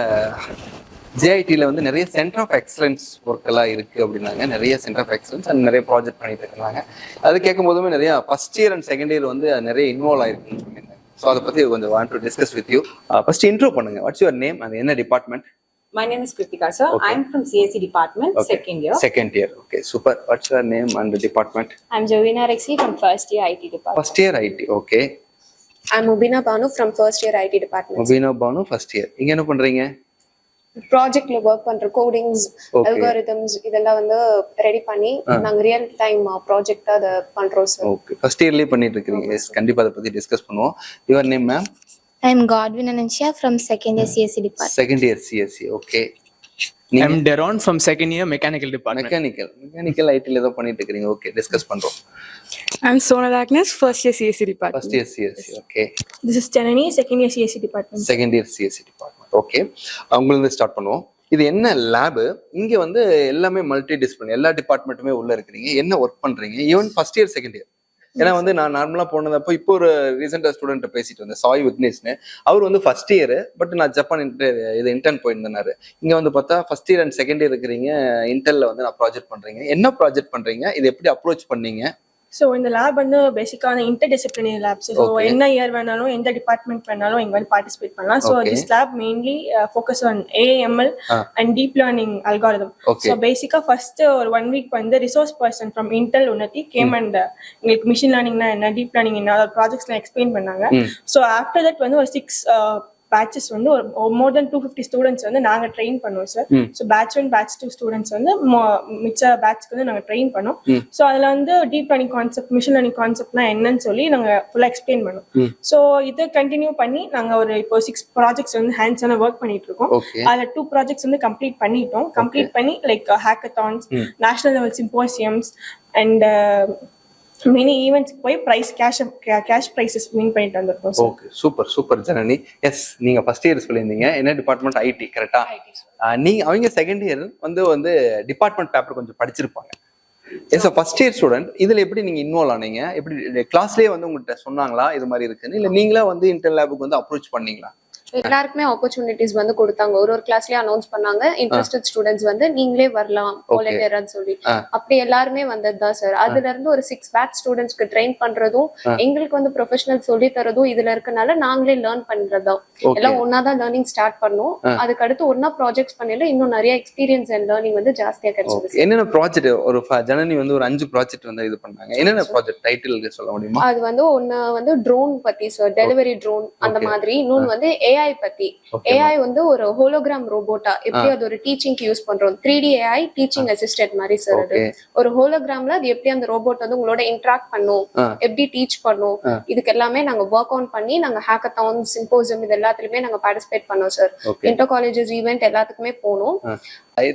ஜேஐடியில் வந்து நிறைய சென்டர் ஆஃப் எக்ஸலன்ஸ் ஒர்க்கெல்லாம் இருக்குது அப்படின்னாங்க. நிறைய சென்டர் ஆஃப் எக்ஸலன்ஸ் அண்ட் நிறைய ப்ராஜெக்ட் பண்ணிட்டு இருக்காங்க அது கேட்கும் போதுமே நிறையா first year and second year வந்து நிறைய இன்வால்வ் ஆயிருக்குன்னு சொல்லியிருந்தாங்க. ஸோ அதை பத்தி கொஞ்சம் want to discuss with you first intro பண்ணுங்க வாட்ஸ் யுவர் நேம் அது என்ன department My name is Kritika, sir. Okay. I'm from CSE department, Okay. second year. Second year okay super what's your name and department I'm Jovina Rexy from first year IT department. First year IT okay I'm Mubina Banu from first year IT department. Mubina Banu first year இங்க என்ன பண்றீங்க ப்ராஜெக்ட்ல work பண்ற codings. Algorithms இதெல்லாம் வந்து ready பண்ணி நாங்க real time project அதை பண்றோம் சார் ஓகே ஃபர்ஸ்ட் இயர்லயே பண்ணிட்டு இருக்கீங்க. கண்டிப்பா அதை பத்தி டிஸ்கஸ் பண்ணுவோம். Your name ma'am I'm Godwin Anansia from second year CSE department. Second year CSC okay I'm Deron from second year mechanical department. Mechanical mechanical ஐடில ஏதோ பண்ணிட்டு இருக்கீங்க. ஓகே டிஸ்கஸ் பண்றோம். I'm Sonal Agnes, first year CSC department. First year CSC okay This is Janani, second year CSC department. Second year CSC department okay அவங்களிருந்து start பண்ணுவோம். இது என்ன lab இங்க வந்து எல்லாமே மல்டி டிசிப்ளின் எல்லா டிபார்ட்மெண்ட்டுமே உள்ள இருக்கிறீங்க. என்ன ஒர்க் பண்றீங்க? Even first year second year ஏன்னா வந்து நான் நார்மலா போனதப்போ இப்போ ஒரு ரீசெண்டா ஸ்டூடெண்ட் பேசிட்டு வந்தேன் சாய் விக்னேஷ்னு அவர் வந்து ஃபர்ஸ்ட் இயர் பட் நான் ஜப்பான் inter- இது இன்டர்ன் போயிருந்தேனாரு. இங்க வந்து பார்த்தா first year and second year இருக்கிறீங்க இன்டர்ல வந்து நான் ப்ராஜெக்ட் பண்றீங்க. என்ன ப்ராஜெக்ட் பண்றீங்க? இது எப்படி அப்ரோச் பண்ணீங்க? ஸோ இந்த லேப் வந்து பேசிக்கான இன்டர் டிசிப்ளினரி லேப்ஸ் ஸோ. என்ன இயர் வேணாலும் எந்த டிபார்ட்மெண்ட் வேணாலும் இங்க வந்து பார்ட்டிசிபேட் பண்ணலாம் so. This lab mainly focus on AML. And deep learning algorithm. So பேசிக்கா ஃபர்ஸ்ட் ஒரு ஒன் வீக் வந்து resource person from Intel Unnati came and எங்களுக்கு மிஷின் லேர்னிங்னா என்ன டீப் லேர்னிங் என்ன ப்ராஜெக்ட்ஸ்லாம் எக்ஸ்பிளைன் பண்ணாங்க. ஸோ ஆஃப்டர் தட் வந்து ஒரு சிக்ஸ் பேட்சஸ் வந்து ஒரு more then two fifty students வந்து நாங்கள் ட்ரெயின் பண்ணுவோம் sir. So batch one batch two students வந்து மிச்ச பேட்ச்க்கு வந்து நாங்கள் ட்ரெயின் பண்ணோம். ஸோ அதில் வந்து deep learning concept machine learning கான்செப்ட்னா என்னன்னு சொல்லி நாங்கள் ஃபுல்லாக எக்ஸ்பிளைன் பண்ணோம். ஸோ இதை கண்டினியூ பண்ணி நாங்கள் ஒரு இப்போ சிக்ஸ் ப்ராஜெக்ட்ஸ் வந்து ஹேண்ட்ஸான ஒர்க் பண்ணிட்டு இருக்கோம் அதில் டூ ப்ராஜெக்ட்ஸ் வந்து கம்ப்ளீட் பண்ணிட்டோம் கம்ப்ளீட் பண்ணி like hackathons. National level symposiums and mini ஈவெண்ட்ஸ்க்கு போய் prize cash cash prizes win பண்ணிட்டு வந்திருக்கோம் okay super super Janani yes நீங்க ஃபர்ஸ்ட் இயர் சொல்லியிருந்தீங்க. என்ன டிபார்ட்மெண்ட் ஐடி கரெக்டா நீங்க அவங்க செகண்ட் இயர் வந்து வந்து டிபார்ட்மெண்ட் பேப்பர் கொஞ்சம் படிச்சிருப்பாங்க. எஸ் ஃபர்ஸ்ட் இயர் ஸ்டூடெண்ட் இதுல எப்படி நீங்க இன்வால்வ் ஆனீங்க? எப்படி கிளாஸ்லயே வந்து உங்கள்கிட்ட சொன்னாங்களா? இது மாதிரி இருக்குன்னு? இல்ல நீங்களா வந்து இன்டர் லேபுக்கு வந்து அப்ரோச் பண்ணீங்களா? எல்லாருக்குமே ஆப்பர்ச்சுனிட்டிஸ் வந்து கொடுத்தாங்க. ஒரு ஒரு கிளாஸ்லயே அனௌன்ஸ் பண்ணாங்க. இன்ட்ரெஸ்டட் ஸ்டூடெண்ட்ஸ் வந்து நீங்களே வரலாம் வாலண்டியர்னு சொல்லி. அப்படி எல்லாருமே வந்தது தான் சார் அதுல இருந்து ஒரு சிக்ஸ் பேட்ச் ஸ்டூடெண்ட்ஸ்க்கு ட்ரெயின் பண்றதும் எங்களுக்கு வந்து ப்ரொஃபஷனல் சொல்லி தரதும் இதுல இருக்கனால நாங்களே லேர்ன் பண்றதுதான் எல்லாம் ஒன்னா தான் லேர்னிங் ஸ்டார்ட் பண்ணோம். அதுக்கு அடுத்து ஒன்னா ப்ராஜெக்ட்ஸ் பண்ணல இன்னும் நிறைய எக்ஸ்பீரியன்ஸ் அண்ட் லேர்னிங் வந்து ஜாஸ்தியா கிடைச்சது என்னென்ன ப்ராஜெக்ட் ஒரு ஜனனி வந்து ஒரு அஞ்சு ப்ராஜெக்ட் வந்து இது பண்ணாங்க. என்னென்ன ப்ராஜெக்ட் டைட்டில் சொல்ல முடியுமா? அது வந்து ஒன்னு வந்து ட்ரோன் பத்தி சார் டெலிவரி ட்ரோன் அந்த. மாதிரி. இன்னொன்னு வந்து ஏஐ பத்தி. ஓகே ஏஐ வந்து ஒரு ஹோலோகிராம் ரோபோட்டா எப்படி அது ஒரு டீச்சிங்க்கு யூஸ் பண்றோம்? Three D AI teaching assistant மாதிரி சார் அது. ஒரு ஹோலோகிராம்ல அது எப்படி அந்த ரோபோட் வந்து உங்களோட இன்டராக்ட் பண்ணும். எப்படி டீச் பண்ணும். இதுக்கு எல்லாமே நாங்க ஒர்க் ஆன் பண்ணி நாங்க ஹேக்கத்தான் சிம்போசியம் இது எல்லாத்துலயுமே நாங்க பார்ட்டிசிபேட் பண்ணோம் சார் இன்டர் காலேஜஸ் ஈவெண்ட் எல்லாத்துக்குமே போனோம்.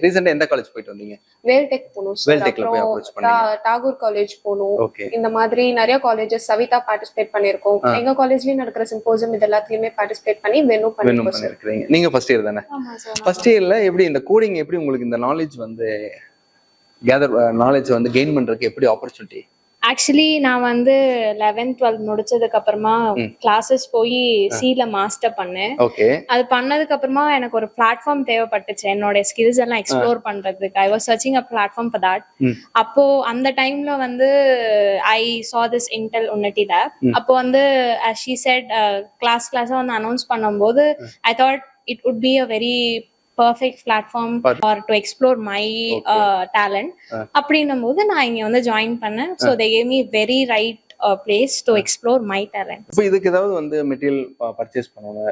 ரீசெண்டா எந்த காலேஜ் போயிட்டு வந்தீங்க? வேல்டெக் போனோம். வேல்டெக்ல போய் பண்ணீங்க. டாகூர் காலேஜ் போனோம். இந்த மாதிரி நிறைய காலேஜஸ் சவிதா பார்ட்டிசிபேட் பண்ணிருக்கோம். எங்க காலேஜ்லயும் நடக்கிற சிம்போசியம் இது எல்லாத்துலயுமே பார்ட்டிசிபேட் பண்ணி சார் பண்ணிருக்கீங்க நீங்க ஃபர்ஸ்ட் இயர் தானே? ஃபர்ஸ்ட் இயர்ல எப்படி இந்த கோடிங் எப்படி உங்களுக்கு இந்த நாலேஜ் வந்து கேதர் நாலேஜ் வந்து கெயின் பண்றதுக்கு எப்படி ஆப்பர்ச்சுனிட்டி ஆக்சுவலி நான் வந்து லெவன்த் டுவெல்த் முடிச்சதுக்கு அப்புறமா. கிளாஸஸ் போய் சில மாஸ்டர் பண்ணேன். அது பண்ணதுக்கு அப்புறமா எனக்கு ஒரு பிளாட்ஃபார்ம் தேவைப்பட்டுச்சு. என்னோட ஸ்கில்ஸ் எல்லாம் எக்ஸ்ப்ளோர் பண்றதுக்கு. I was searching a platform for that. அப்போ அந்த டைம்ல வந்து ஐ saw this Intel Unnati lab. அப்போ வந்து ஷீ செட் கிளாஸ் கிளாஸா வந்து அனௌன்ஸ் பண்ணும்போது I thought it would be a very perfect platform Perfect. Or to explore my. Talent. அப்படின்னும் போது நான் இங்க வந்து ஜாயின் பண்ணேன் so they gave me very right place to explore my talent இப்போ இதுக்கு ஏதாவது வந்து மெட்டீரியல் பர்ச்சேஸ் பண்ணணும்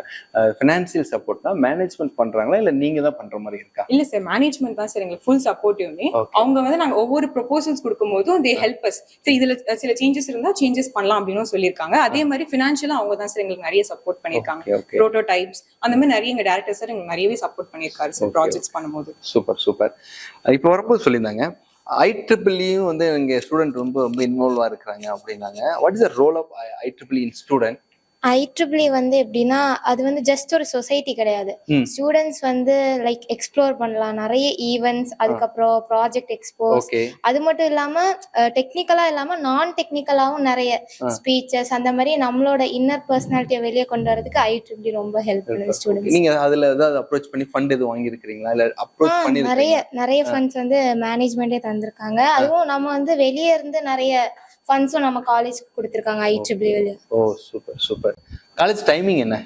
ஃபினான்சியல் சப்போர்ட்னா மேனேஜ்மெண்ட் பண்றாங்களா? இல்ல நீங்க தான் பண்ற மாதிரி இருக்கா? இல்ல சார் மேனேஜ்மெண்ட் தான் சார் எங்களுக்கு ஃபுல் சப்போர்ட்டிவ்னே Okay. அவங்க வந்து நாங்க ஒவ்வொரு ப்ரொபோசல்ஸ் கொடுக்கும் போதும் தே ஹெல்ப் அஸ் சரி இதுல சில சேஞ்சஸ் இருந்தா சேஞ்சஸ் பண்ணலாம் அப்படின்னு சொல்லியிருக்காங்க. அதே மாதிரி ஃபினான்ஷியலா அவங்க தான் சார் எங்களுக்கு நிறைய சப்போர்ட் பண்ணிருக்காங்க ஓகே ப்ரோட்டோடைப்ஸ் அந்த மாதிரி நிறைய எங்க டேரக்டர் சார் எங்களுக்கு நிறையவே சப்போர்ட் பண்ணிருக்காரு சார். ப்ராஜெக்ட்ஸ் பண்ணும்போது. சூப்பர் சூப்பர் இப்போ வரும்போது சொல்லியிருந்தாங்க ஐ ட்ரிபிள்யும் e வந்து எங்கள் ஸ்டூடெண்ட் ரொம்ப ரொம்ப இன்வால்வாக இருக்கிறாங்க அப்படின்னாங்க. What is the role of I triple in student ஐட்ரிபிளி வந்து எப்படின்னா அது வந்து ஜஸ்ட் ஒரு சொசைட்டி கிடையாது. ஸ்டூடெண்ட்ஸ் வந்து லைக் எக்ஸ்ப்ளோர் பண்ணலாம். நிறைய ஈவெண்ட்ஸ் அதுக்கப்புறம் ப்ராஜெக்ட் எக்ஸ்போஸ் அது மட்டும் இல்லாம டெக்னிக்கலா இல்லாம நான் டெக்னிக்கலாவும் நிறைய. ஸ்பீச்சஸ் அந்த மாதிரி நம்மளோட இன்னர் பர்சனாலிட்டியை வெளியே கொண்டு வரதுக்கு ஐட்ரிபிளி ரொம்ப ஹெல்ப் பண்ணுது ஸ்டூடெண்ட்ஸ் நீங்க அதுல ஏதாவது அப்ரோச் பண்ணி ஃபண்ட் எதுவும் வாங்கியிருக்கிறீங்களா? இல்ல அப்ரோச் பண்ணி நிறைய நிறைய ஃபண்ட்ஸ் வந்து மேனேஜ்மெண்டே தந்திருக்காங்க. அதுவும் நம்ம வந்து வெளியே இருந்து நிறைய ஃபண்ட்ஸும் நம்ம காலேஜ்க்கு கொடுத்துருக்காங்க ஐட்ரிபிளி வெளியே ஓ சூப்பர் சூப்பர் காலேஜ் டைமிங் என்ன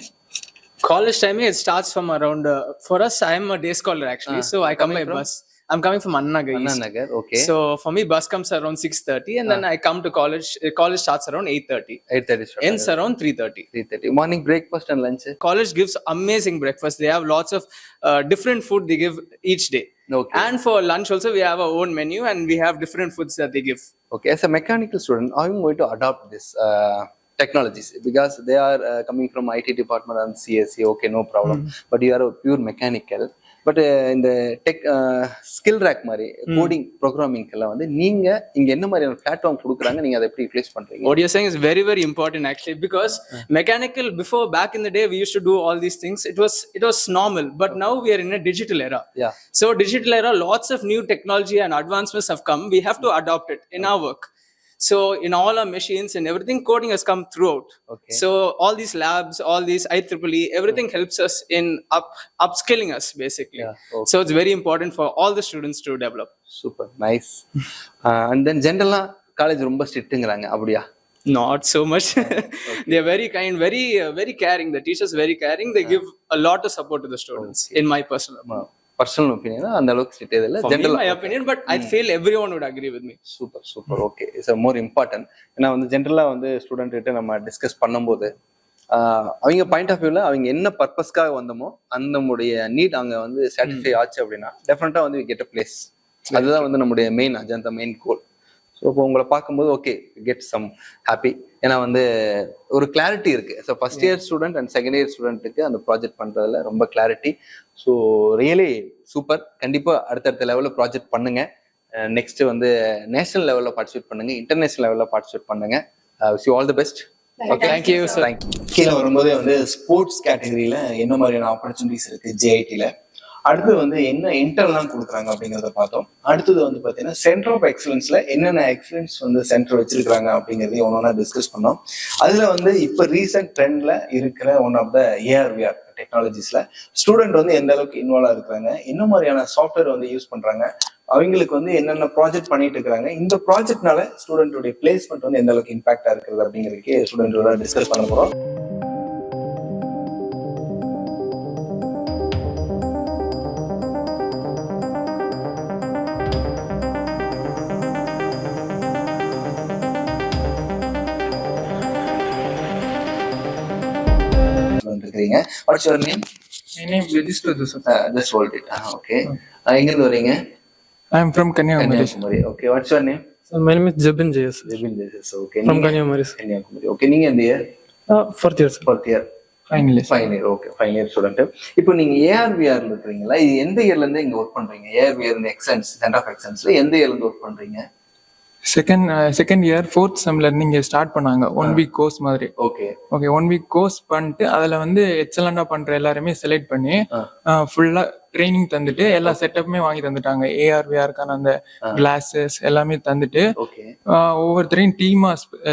College timing it starts from around. Uh, for us, I am a day scholar actually, Ah, so I come coming by from? bus. I'm coming from Anna Nagar Anna East. Nagar okay So for me, bus comes around six thirty, and then I come to college. Uh, college starts around eight thirty, eight thirty ends around three thirty. Three thirty morning breakfast and lunch College gives amazing breakfast. They have lots of uh, different food they give each day, okay and for lunch also we have our own menu, and we have different foods that they give. Okay, as a mechanical student, I'm going to adopt this uh, technologies because they are uh, coming from IT department and CSE. Okay, no problem. But you are a pure mechanical. But இந்த tech skill rack மாதிரி coding ப்ரோக்ராமிங்க்கெல்லாம் வந்து நீங்க இங்க என்ன மாதிரியான platform கொடுக்குறாங்க நீங்க அதை எப்படி யூட்டிலைஸ் பண்றீங்க is very very important actually because mechanical before back in the day we used to do all these things. It was it was normal, but now we are in a digital era. Yeah. So digital era, lots of new technology and advancements have come. We have to adopt it in our work. So in all our machines and everything, coding has come throughout. Okay. So all these labs, all these IEEE, everything helps us in up upskilling us basically. Yeah, okay. So it's very important for all the students to develop. Super nice and then ஜென்ரலா college ரொம்ப ஸ்ட்ரிக்ட்டுங்கிறாங்க அப்படியா Not so much. they are very kind, very uh, very caring. The teachers very caring. They give a lot of support to the students. In my personal, Personal opinion அந்த அளவுக்கு strict இல்ல? For me, ஜென்ரலா my opinion, but I feel everyone would agree with me. Super super okay it's more important ஏன்னா வந்து ஜென்ரலாக வந்து student கிட்ட நம்ம டிஸ்கஸ் பண்ணும்போது அவங்க பாயிண்ட் ஆஃப் வியூவில் அவங்க என்ன பர்பஸ்க்காக வந்தோமோ அந்த உடைய நீட் அங்கே வந்து சாட்டிஸ்ஃபை ஆச்சு அப்படின்னா டெஃபினட்டாக வந்து கெட் அ பிளேஸ் அதுதான் வந்து நம்முடைய main agenda main goal so இப்போ உங்களை பார்க்கும்போது ஓகே கெட் சம் ஹாப்பி ஏன்னா வந்து ஒரு கிளாரிட்டி இருக்கு. So first year student and second year ஸ்டூடெண்ட்டுக்கு அந்த ப்ராஜெக்ட் பண்றதுல ரொம்ப கிளாரிட்டி ஸோ ரியலி சூப்பர் கண்டிப்பா அடுத்தடுத்த லெவலில் ப்ராஜெக்ட் பண்ணுங்க. நெக்ஸ்ட் வந்து நேஷனல் லெவலில் பார்ட்டிசிபேட் பண்ணுங்க. இன்டர்நேஷனல் லெவலில் பார்ட்டிசிபேட் பண்ணுங்க. You all the best Thank you, sir. கீழே வரும்போதே வந்து ஸ்போர்ட்ஸ் கேட்டகரியில என்ன மாதிரியான ஆப்பர்ச்சுனிட்டிஸ் இருக்கு? ஜேஐடில அடுத்தது வந்து என்ன இன்டர்லாம் கொடுக்குறாங்க அப்படிங்கிறத பார்த்தோம். அடுத்தது வந்து பார்த்தீங்கன்னா சென்டர் ஆஃப் எக்ஸலன்ஸ்ல என்னென்ன எக்ஸலன்ஸ் வந்து சென்டர் வச்சிருக்காங்க அப்படிங்கறதையும் ஒன்றா டிஸ்கஸ் பண்ணோம். அதுல வந்து இப்ப ரீசெண்ட் ட்ரெண்ட்ல இருக்கிற one of the AR VR டெக்னாலஜிஸ்ல student வந்து எந்த அளவுக்கு இன்வால்வ் இருக்கிறாங்க என்ன மாதிரியான சாஃப்ட்வேர் வந்து யூஸ் பண்றாங்க அவங்களுக்கு வந்து என்னென்ன ப்ராஜெக்ட் பண்ணிட்டு இருக்காங்க இந்த ப்ராஜெக்ட்னால ஸ்டூடெண்டோட பிளேஸ்மெண்ட் வந்து எந்த அளவுக்கு இம்பாக்டா இருக்கிறது அப்படிங்கிறதுக்கு ஸ்டூடெண்டோட டிஸ்கஸ் பண்ண போறோம். இருக்கிறீங்க what's your name My name is Register Joseph. Just hold it okay எங்க இருந்து வரீங்க I am from Kanyakumari. Kanyakumari okay what's your name My name is Jabin JS Jabin தேசஸ் okay from Kanyakumari. Kanyakumari okay நீங்க எந்த year fourth year. sir. Fourth year Finally. Final year okay final year student இப்போ நீங்க AR VR இருக்கிறீங்களா இது எந்த இயர்ல இருந்து இங்க ஒர்க் பண்றீங்க? ஏஆர்விஆர் எக்ஸன்ஸ் சென்டர் ஆஃப் எக்ஸன்ஸ்ல எந்த இயர்ல இருந்து ஒர்க் பண்றீங்க? செகண்ட் செகண்ட் இயர் ஃபோர்த் செம்ல இருந்து இங்க ஸ்டார்ட் பண்ணாங்க. ஒன் வீக் கோர்ஸ் மாதிரி. Okay okay one week course பண்ணிட்டு அதுல வந்து எக்ஸலண்டா பண்ற எல்லாருமே செலக்ட் பண்ணி ஃபுல்லா ட்ரைனிங் தந்துட்டு எல்லா செட்டப்புமே வாங்கி தந்துட்டாங்க. ஏஆர்விஆருக்கான அந்த கிளாஸஸ் எல்லாமே தந்துட்டு ஒவ்வொருத்தரையும் டீமா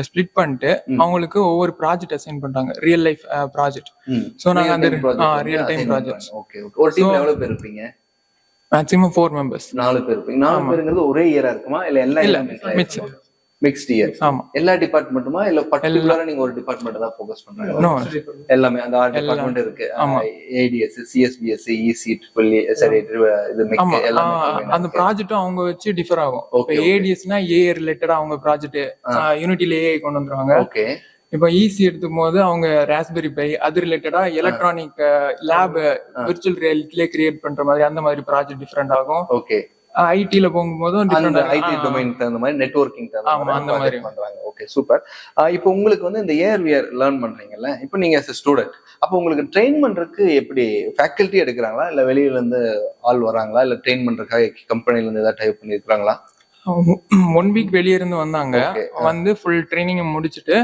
ஸ்ப்ளிட் பண்ணிட்டு அவங்களுக்கு ஒவ்வொரு ப்ராஜெக்ட் அசைன் பண்றாங்க. ரியல் லைஃப் ப்ராஜெக்ட் ஸோ நாங்க அந்த ரியல் டைம் ஓகே ஒரு டீம்ல எவ்வளவு பேர் இருப்பீங்க? மேக்ஸிமம் ஃபோர் மெம்பர்ஸ் நாலு பேர் நாலு பேருங்கிறது ஒரே இயரா இருக்குமா? இல்ல எல்லா இல்ல, mix. மிக்ஸ்ட் இயர் ஆமா. எல்லா டிபார்ட்மெண்ட்டுமா இல்ல பர்டிகுலரா நீங்க ஒரு டிபார்ட்மெண்ட் தான் ஃபோக்கஸ் பண்றீங்க எல்லாமே அந்த எல்லாம். டிபார்ட்மெண்ட் இருக்கு. ஆமா. ஏடிஎஸ் சிஎஸ்பிஎஸ் இசி ட்ரிபிள் சரி இது எல்லாமே அந்த. ப்ராஜெக்ட்டும் அவங்க வச்சு டிஃபர் ஆகும். இப்போ. ஏடிஎஸ்னா ஏ ரிலேட்டடா அவங்க ப்ராஜெக்ட் யூனிட்டில ஏஐ கொண்டு வந்துருவாங்க. ஓகே இப்போ ஈஸி எடுத்துக்கும் போது அவங்க ராஸ்பெரி பை அது ரிலேட்டடா எலக்ட்ரானிக் லேப் விர்ச்சுவல் ரியாலிட்டிலே கிரியேட் பண்ற மாதிரி அந்த மாதிரி ப்ராஜெக்ட் டிஃப்ரெண்ட் ஆகும். ஓகே. ஐடில போகும்போதும் அந்த ஐடி டொமைன் தகுந்த மாதிரி நெட்வொர்க்கிங் தகுந்த அந்த மாதிரி. பண்றாங்க. Okay super. இப்போ உங்களுக்கு வந்து இந்த ஏஆர்விஆர் லேர்ன் பண்றீங்கல்ல இப்போ நீங்க ஸ்டூடெண்ட் அப்போ உங்களுக்கு ட்ரெயின் பண்றதுக்கு எப்படி ஃபேக்கல்ட்டி எடுக்கிறாங்களா? இல்ல வெளியில இருந்து ஆள் வராங்களா? இல்ல ட்ரெயின் பண்றதுக்காக கம்பெனில இருந்து ஏதாவது டைப் பண்ணிருக்காங்களா ஒன் வீக் வெளிய இருந்து வந்தாங்க. வந்து ஃபுல் ட்ரைனிங் முடிச்சுட்டு.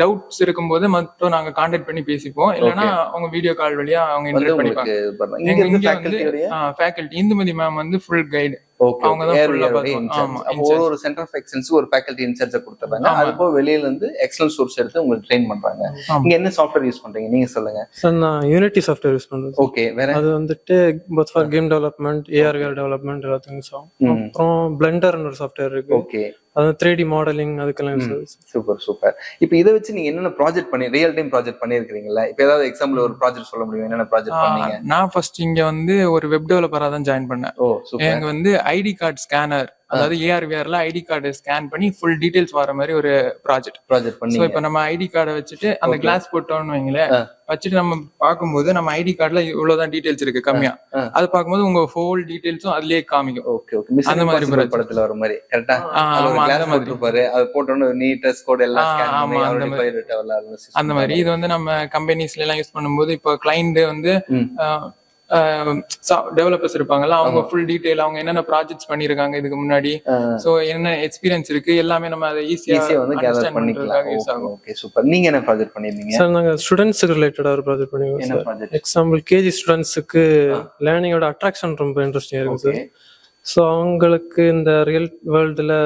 டவுட்ஸ் இருக்கும்போது மட்டும் நாங்க கான்டாக்ட் பண்ணி பேசிப்போம். இல்லைன்னா அவங்க வீடியோ கால் வழியா அவங்க உங்களுக்கு பண்ணிப்பாங்க ஃபேக்கல்டி இந்துமதி மேம் வந்து ஃபுல் கைடு ஒரு ஒரு சென்டர் ஆஃப் எக்ஸலன்ஸ் ஒரு ஃபேக்கல்ட்டி இன்சார்ஜ் கொடுத்துறாங்க ஆமா. அது போக வெளியில இருந்து எக்ஸலன்ஸ் சோர்ஸ் எடுத்து உங்களுக்கு ட்ரெயின் பண்றாங்க. நீங்க என்ன சாஃப்ட்வேர் யூஸ் பண்றீங்க? நீங்க சொல்லுங்க. சார் நான் யூனிட்டி சாஃப்ட்வேர் யூஸ் பண்றேன். ஓகே வேற? அது வந்துட்டு but for game development AR VR development எல்லாத்துக்கும். அப்புறம் பிளெண்டர்னு ஒரு சாஃப்ட்வேர் இருக்கு. ஓகே அது த்ரீ டி மாடலிங் அதுக்கெல்லாம். சூப்பர் சூப்பர் இப்போ இதை வச்சு நீங்க என்னென்ன ப்ராஜெக்ட் பண்ணி ரியல் டைம் ப்ராஜெக்ட் பண்ணிருக்கீங்களா இப்போ ஏதாவது எக்ஸாம்பிள் ஒரு ப்ராஜெக்ட் சொல்ல முடியும்? என்னென்ன ப்ராஜெக்ட் பண்ணீங்க? நான் ஃபர்ஸ்ட் இங்க வந்து ஒரு வெப் டெவலப்பரா தான் ஜாயின் பண்ணேன். ஓ சூப்பர் வந்து ஐடி கார்டு ஸ்கேனர் அதாவது ஏஆர்விஆர்ல ஐடி கார்டு ஸ்கேன் பண்ணி ஃபுல் டீடைல்ஸ் வர மாதிரி ஒரு ப்ராஜெக்ட் ப்ராஜெக்ட் ஸோ பண்ணீங்க இப்போ நம்ம ஐடி கார்டை வச்சுட்டு அந்த. கிளாஸ் போட்டோம்னு வைங்களேன். வச்சுட்டு நம்ம பார்க்கும்போது நம்ம ஐடி கார்டுல இவ்வளவுதான் டீடைல்ஸ் இருக்கு கம்மியா. அது பார்க்கும்போது உங்க ஹோல் டீடைல்ஸும் அதுலயே காமிக்கும் ஓகே ஓகே அந்த மாதிரி. படத்துல வர மாதிரி கரெக்டா ஆமா, அந்த மாதிரி. போட்டுருப்பாரு அது போட்டோன்னு நீட்டஸ் கோட் எல்லாம் ஆமா, பண்ணி அந்த மாதிரி. அந்த மாதிரி இது வந்து நம்ம கம்பெனிஸ்ல எல்லாம் யூஸ் பண்ணும்போது இப்போ கிளைண்ட் வந்து. டெவலப்பர்ஸ் இருப்பாங்கல்ல அவங்க ஃபுல் டீடைல் அவங்க என்னென்ன ப்ராஜெக்ட்ஸ் பண்ணிருக்காங்க இதுக்கு முன்னாடி. சோ என்ன எக்ஸ்பீரியன்ஸ் இருக்கு எல்லாமே நம்ம அதை ஈஸியா ஈஸியா வந்து கேதர் பண்ணிக்கலாம். யூஸ் ஆகும். ஓகே சூப்பர் நீங்க என்ன ப்ராஜெக்ட் பண்ணிருந்தீங்க சார் நாங்க ஸ்டூடெண்ட்ஸுக்கு ரிலேட்டடா ஒரு ப்ராஜெக்ட் பண்ணிருக்கோம் சார் எக்ஸாம்பிள் கேஜி ஸ்டூடெண்ட்ஸுக்கு லேர்னிங்கோட அட்ராக்ஷன் ரொம்ப இன்ட்ரெஸ்டிங்காக இருக்கும் ஓகே சார் ஸோ அவங்களுக்கு இந்த ரியல் வேர்ல்டில்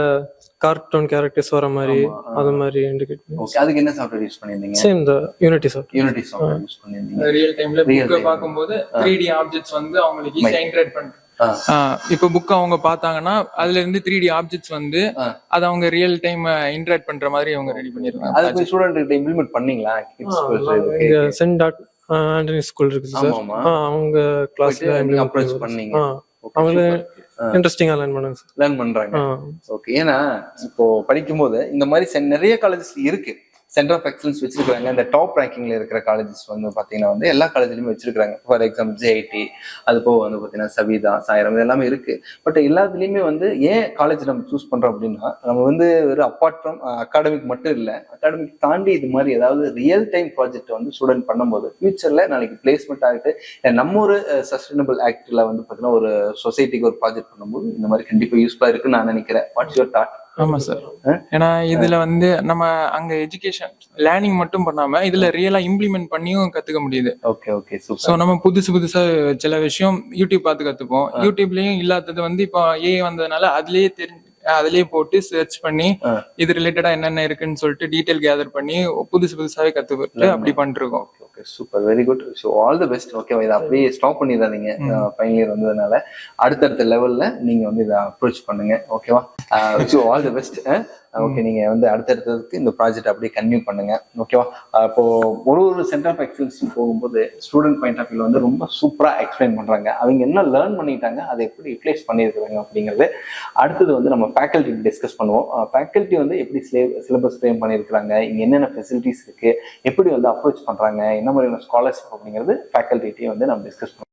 கார்ட்டூன் கேரக்டர்ஸ் வர மாதிரி. அது மாதிரி இண்டிகேட் ஓகே அதுக்கு என்ன சாஃப்ட்வேர் யூஸ் பண்ணியிருந்தீங்க? சேம் இந்த Unity sir Unity software use பண்ணியிருந்தீங்க. ரியல் டைம்ல புக்கை த்ரீ டி ஆப்ஜெக்ட்ஸ் வந்து அவங்களுக்கு ஈஸியா. இன்டரேட் ஆ. இப்போ புக் அவங்க பார்த்தாங்கன்னா அதுல இருந்து த்ரீ டி ஆப்ஜெக்ட்ஸ் வந்து. அதை அவங்க ரியல் டைம் இன்டராக்ட் பண்ற மாதிரி அவங்க ரெடி அது பண்ணிருக்காங்க போய் ஸ்டூடெண்ட் கிட்ட இம்ப்ளிமெண்ட் பண்ணீங்களா? சென்ட் டாட் ஆண்டனி ஸ்கூல் இருக்குது சார் அவங்க கிளாஸ்ல approach பண்ணீங்க. அவங்களே. இன்ட்ரெஸ்டிங்கா லேர்ன் பண்ணாங்க லேர்ன் பண்றாங்க. ஓகே ஏன்னா இப்போ படிக்கும்போது இந்த மாதிரி நிறைய காலேஜஸ் இருக்கு சென்டர் ஆஃப் எக்ஸலன்ஸ் வச்சிருக்காங்க இந்த டாப் ரேங்கிங்ல இருக்கிற காலேஜஸ் வந்து பாத்தீங்கன்னா வந்து எல்லா காலேஜ்லயும் வச்சிருக்காங்க ஃபார் எக்ஸாம்பிள் ஜேஐடி அது போக வந்து பாத்தீங்கன்னா சவிதா சாயிரம் எல்லாமே இருக்கு. பட் எல்லாத்துலயுமே வந்து ஏன் காலேஜ் நம்ம சூஸ் பண்றோம் அப்படின்னா நம்ம வந்து ஒரு அப்பார்ட் ஃப்ரம் அகாடமிக் மட்டும் இல்ல அகாடமிக் தாண்டி இது மாதிரி ஏதாவது ரியல் டைம் ப்ராஜெக்ட் வந்து ஸ்டூடெண்ட் பண்ணும்போது ஃபியூச்சர்ல நாளைக்கு பிளேஸ்மெண்ட் ஆகிட்டு நம்ம ஒரு சஸ்டைனபிள் ஆக்ட்ல வந்து பாத்தீங்கன்னா ஒரு சொசைட்டிக்கு ஒரு ப்ராஜெக்ட் பண்ணும்போது இந்த மாதிரி கண்டிப்பா யூஸ்ஃபுல்லா இருக்குன்னு நான் நினைக்கிறேன். வாட்ஸ் யுவர் தாட் ஆமா சார் ஏன்னா இதுல வந்து நம்ம அங்க எஜுகேஷன் லேர்னிங் மட்டும் பண்ணாம இதுல ரியலா இம்ப்ளிமெண்ட் பண்ணியும் கத்துக்க முடியுது. ஓகே ஓகே ஸோ நம்ம புதுசு புதுசா சில விஷயம் யூடியூப் பார்த்து கத்துப்போம். யூடியூப்லயும் இல்லாதது வந்து இப்போ ஏ வந்ததுனால அதுலயே தெரிஞ்சு அதுலயே போட்டு சர்ச் பண்ணி. இது ரிலேட்டடா என்னென்ன இருக்குன்னு சொல்லிட்டு டீடைல் கேதர் பண்ணி புதுசு புதுசாவே கத்துக்கிட்டு அப்படி பண்ணிருக்கோம் okay super very good so all the best ஓகேவா இதை அப்படியே ஸ்டாப் பண்ணிடாதீங்க. ஃபைனல் இயர் வந்ததுனால. அடுத்தடுத்த லெவல்ல நீங்க வந்து இதை அப்ரோச் பண்ணுங்க. ஓகேவா so all the best okay நீங்க வந்து அடுத்தடுத்ததுக்கு இந்த ப்ராஜெக்ட் அப்படியே கன்டினியூ பண்ணுங்க. ஓகேவா இப்போ ஒரு ஒரு சென்டர் ஆஃப் எக்ஸலன்ஸ் போகும்போது ஸ்டூடெண்ட் பாயிண்ட் ஆஃப் வியூல வந்து ரொம்ப சூப்பரா எக்ஸ்பிளைன் பண்றாங்க. அவங்க என்ன லேர்ன் பண்ணிட்டாங்க அதை எப்படி யூட்டிலைஸ் பண்ணியிருக்காங்க அப்படிங்கிறது அடுத்தது வந்து நம்ம ஃபேக்கல்ட்டி டிஸ்கஸ் பண்ணுவோம். ஃபேக்கல்ட்டி வந்து எப்படி சிலபஸ் ஃப்ரேம் பண்ணியிருக்கிறாங்க இங்க என்னென்ன ஃபெசிலிட்டிஸ் இருக்கு எப்படி வந்து அப்ரோச் பண்றாங்க என்ன மாதிரியான ஸ்காலர்ஷிப் அப்படிங்கிறது ஃபேக்கல்ட்டிட்டையும் வந்து நம்ம டிஸ்கஸ் பண்ணுவோம்